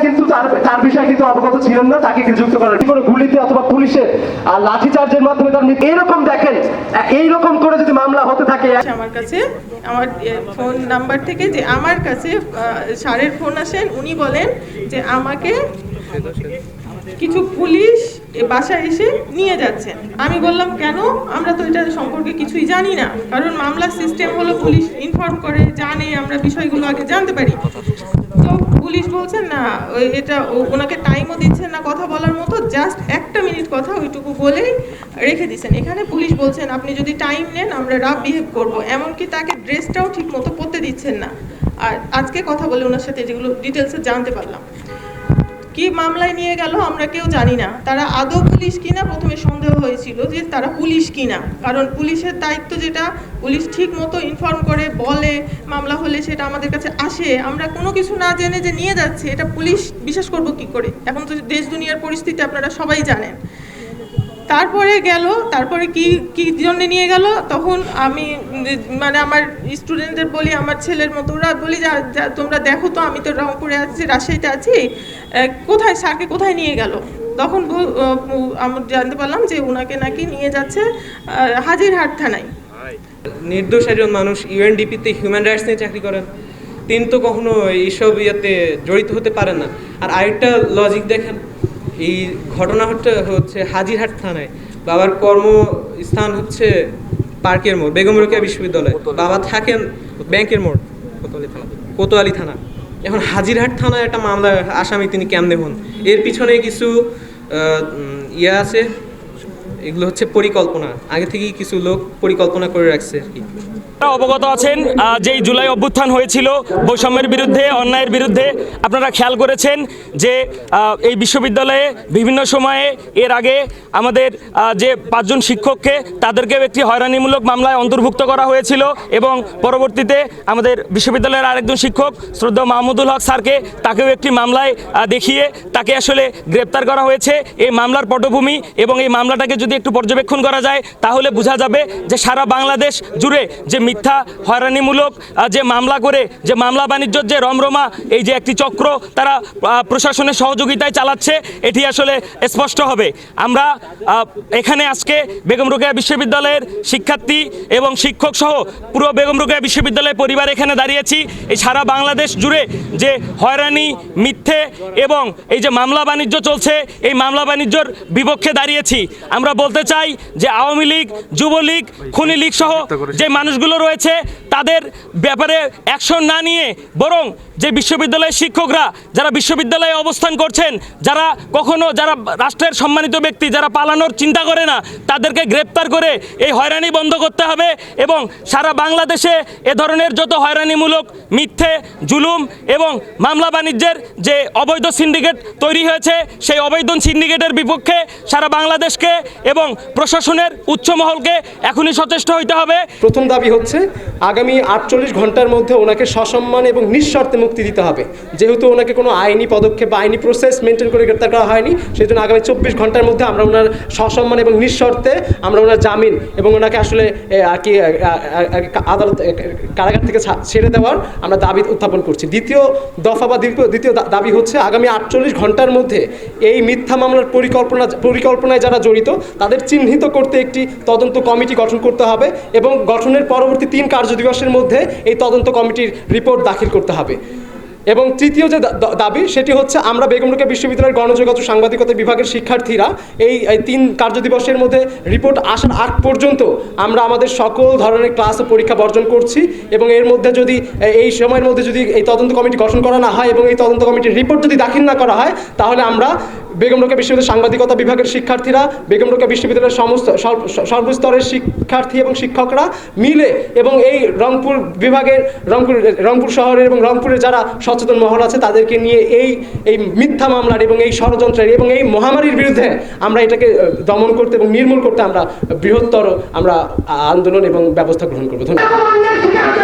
কিন্তু তার তার বিষয়ে কিন্তু অবগত ছিলেন না তাকে যুক্ত করার কোনো গুলিতে অথবা পুলিশের আর লাঠিচার্জের মাধ্যমে তার এইরকম দেখেন এইরকম করে যদি মামলা হতে থাকে আমার কাছে আমার ফোন নাম্বার থেকে যে আমার কাছে আহ, স্যারের ফোন আসেন উনি বলেন যে আমাকে কিছু পুলিশ বাসায় এসে নিয়ে যাচ্ছেন আমি বললাম কেন? আমরা তো এটা সম্পর্কে কিছুই জানি না। কারণ মামলার সিস্টেম হলো পুলিশ ইনফর্ম করে জানে আমরা বিষয়গুলো আগে জানতে পারি। পুলিশ বলছে, না, ওই এটা ওনাকে টাইমও দিচ্ছেন না কথা বলার মতো জাস্ট একটা মিনিট কথা ওইটুকু বলেই রেখে দিচ্ছেন। এখানে পুলিশ বলছেন, আপনি যদি টাইম নেন, আমরা রাফ বিহেভ করব। এমনকি তাকে ড্রেসটাও ঠিক মতো পরতে দিচ্ছেন না। আর আজকে কথা বলে ওনার সাথে যেগুলো ডিটেলসে জানতে পারলাম। কি মামলায় নিয়ে গেল আমরা কেউ জানি না। তারা আদৌ পুলিশ কিনা প্রথমে সন্দেহ হয়েছিল যে তারা পুলিশ কিনা। কারণ পুলিশের দায়িত্ব যেটা, পুলিশ ঠিক মতো ইনফর্ম করে, বলে, মামলা হলে সেটা আমাদের কাছে আসে। আমরা কোনো কিছু না জেনে যে নিয়ে যাচ্ছে, এটা পুলিশ বিশ্বাস করব কি করে? এখন তো দেশ দুনিয়ার পরিস্থিতি আপনারা সবাই জানেন। তারপরে গেল, তারপরে কি কি জন্য নিয়ে গেল? তখন আমি মানে আমার স্টুডেন্টদের বলি, আমার ছেলের মতো, ওরা বলি, যা তোমরা দেখো তো, আমি তো রংপুরে আছি, রাজশাহীতে আছি কোথায় স্যারকে কোথায় নিয়ে গেল? তখন আমরা জানতে পারলাম যে ওনাকে নাকি নিয়ে যাচ্ছে হাজিরহাট থানায়। নির্দোষ একজন মানুষ ইউএনডিপিতে হিউম্যান রাইটস নিয়ে চাকরি করেন। তিনি তো কখনো এইসব ইয়েতে জড়িত হতে পারেন না। আর আরেকটা লজিক দেখেন এই ঘটনা হচ্ছে হচ্ছে হাজিরহাট থানায়। বাবার কর্মস্থান হচ্ছে পার্কের মোড় বেগম রোকেয়া বিশ্ববিদ্যালয়। বাবা থাকেন ব্যাংকের মোড় কোতোয়ালি থানা। কোতোয়ালি থানা। এখন হাজিরহাট থানায় একটা মামলা আসামি তিনি কেমনে হন? এর পিছনে কিছু ইয়ে আছে এগুলো হচ্ছে পরিকল্পনা। আগে থেকেই কিছু লোক পরিকল্পনা করে রাখছে আর কি। অবগত আছেন যেই জুলাই অভ্যুত্থান হয়েছিল, বৈষম্যের বিরুদ্ধে, অন্যায়ের বিরুদ্ধে, আপনারা খেয়াল করেছেন যে এই বিশ্ববিদ্যালয়ে বিভিন্ন সময়ে এর আগে আমাদের যে পাঁচজন শিক্ষককে তাদেরকেও একটি হয়রানিমূলক মামলায় অন্তর্ভুক্ত করা হয়েছিল এবং পরবর্তীতে আমাদের বিশ্ববিদ্যালয়ের আরেকজন শিক্ষক, শ্রদ্ধা মাহমুদুল হক স্যারকে তাকেও একটি মামলায় দেখিয়ে তাকে আসলে গ্রেপ্তার করা হয়েছে। এই মামলার পটভূমি এবং এই মামলাটাকে যদি একটু পর্যবেক্ষণ করা যায়, তাহলে বোঝা যাবে যে সারা বাংলাদেশ জুড়ে যে মিথ্যা, হয়রানিমূলক যে মামলা করে, যে মামলা বাণিজ্যর যে রমরমা, এই যে একটি চক্র তারা প্রশাসনের সহযোগিতায় চালাচ্ছে, এটি আসলে স্পষ্ট হবে। আমরা এখানে আজকে বেগম রোকেয়া বিশ্ববিদ্যালয়ের শিক্ষার্থী এবং শিক্ষক সহ পুরো বেগম রোকেয়া বিশ্ববিদ্যালয়ের পরিবার এখানে দাঁড়িয়েছি। এই সারা বাংলাদেশ জুড়ে যে হয়রানি, মিথ্যে এবং এই যে মামলা বাণিজ্য চলছে, এই মামলা বাণিজ্যর বিপক্ষে দাঁড়িয়েছি। আমরা বলতে চাই যে আওয়ামী লীগ যুবলীগ খুনি লীগ সহ যে মানুষগুলো রয়েছে তাদের ব্যাপারে অ্যাকশন না নিয়ে বরং যে বিশ্ববিদ্যালয়ের শিক্ষকরা যারা বিশ্ববিদ্যালয়ে অবস্থান করছেন যারা কখনো যারা রাষ্ট্রের সম্মানিত ব্যক্তি যারা পালানোর চিন্তা করে না তাদেরকে গ্রেপ্তার করে এই হয়রানি বন্ধ করতে হবে এবং সারা বাংলাদেশে এ ধরনের যত হয়রানিমূলক মিথ্যে জুলুম এবং মামলা বাণিজ্যের যে অবৈধ সিন্ডিকেট তৈরি হয়েছে সেই অবৈধ সিন্ডিকেটের বিপক্ষে সারা বাংলাদেশকে এবং প্রশাসনের উচ্চ মহলকে এখনই সচেষ্ট হইতে হবে। প্রথম দাবি হচ্ছে, আগামী আটচল্লিশ ঘণ্টার মধ্যে ওনাকে সসম্মান এবং নিঃশর্তে মুক্তি দিতে হবে। যেহেতু ওনাকে কোনো আইনি পদক্ষেপ বা আইনি প্রসেস মেনটেন করে গ্রেপ্তার করা হয়নি সেই জন্য আগামী চব্বিশ ঘণ্টার মধ্যে আমরা ওনার সসম্মান এবং নিঃশর্তে আমরা ওনার জামিন এবং ওনাকে আসলে আর কি আদালত কারাগার থেকে ছেড়ে দেওয়ার আমরা দাবি উত্থাপন করছি। দ্বিতীয় দফা বা দ্বিতীয় দাবি হচ্ছে, আগামী আটচল্লিশ ঘণ্টার মধ্যে এই মিথ্যা মামলার পরিকল্পনা, পরিকল্পনায় যারা জড়িত তাদের চিহ্নিত করতে একটি তদন্ত কমিটি গঠন করতে হবে এবং গঠনের পরবর্তী তিন কার্যদিবসের মধ্যে এই তদন্ত কমিটির রিপোর্ট দাখিল করতে হবে। এবং তৃতীয় যে দাবি সেটি হচ্ছে আমরা বেগম বিশ্ববিদ্যালয়ের গণযোগাযোগ সাংবাদিকতা বিভাগের শিক্ষার্থীরা এই তিন কার্যদিবসের মধ্যে রিপোর্ট আসার আগ পর্যন্ত আমরা আমাদের সকল ধরনের ক্লাস ও পরীক্ষা বর্জন করছি এবং এর মধ্যে যদি এই সময়ের মধ্যে যদি এই তদন্ত কমিটি গঠন করা না হয় এবং এই তদন্ত কমিটির রিপোর্ট যদি দাখিল না করা হয়, তাহলে আমরা বেগম রোকেয়া বিশ্ববিদ্যালয়ের সাংবাদিকতা বিভাগের শিক্ষার্থীরা, বেগম রোকেয়া বিশ্ববিদ্যালয়ের সমস্ত সর্বস্তরের শিক্ষার্থী এবং শিক্ষকরা মিলে এবং এই রংপুর বিভাগের, রংপুর রংপুর শহরের এবং রংপুরের যারা সচেতন মহল আছে, তাদেরকে নিয়ে এই এই মিথ্যা মামলার এবং এই ষড়যন্ত্রের এবং এই মহামারীর বিরুদ্ধে আমরা এটাকে দমন করতে এবং নির্মূল করতে আমরা বৃহত্তর আমরা আন্দোলন এবং ব্যবস্থা গ্রহণ করব। ধন্যবাদ।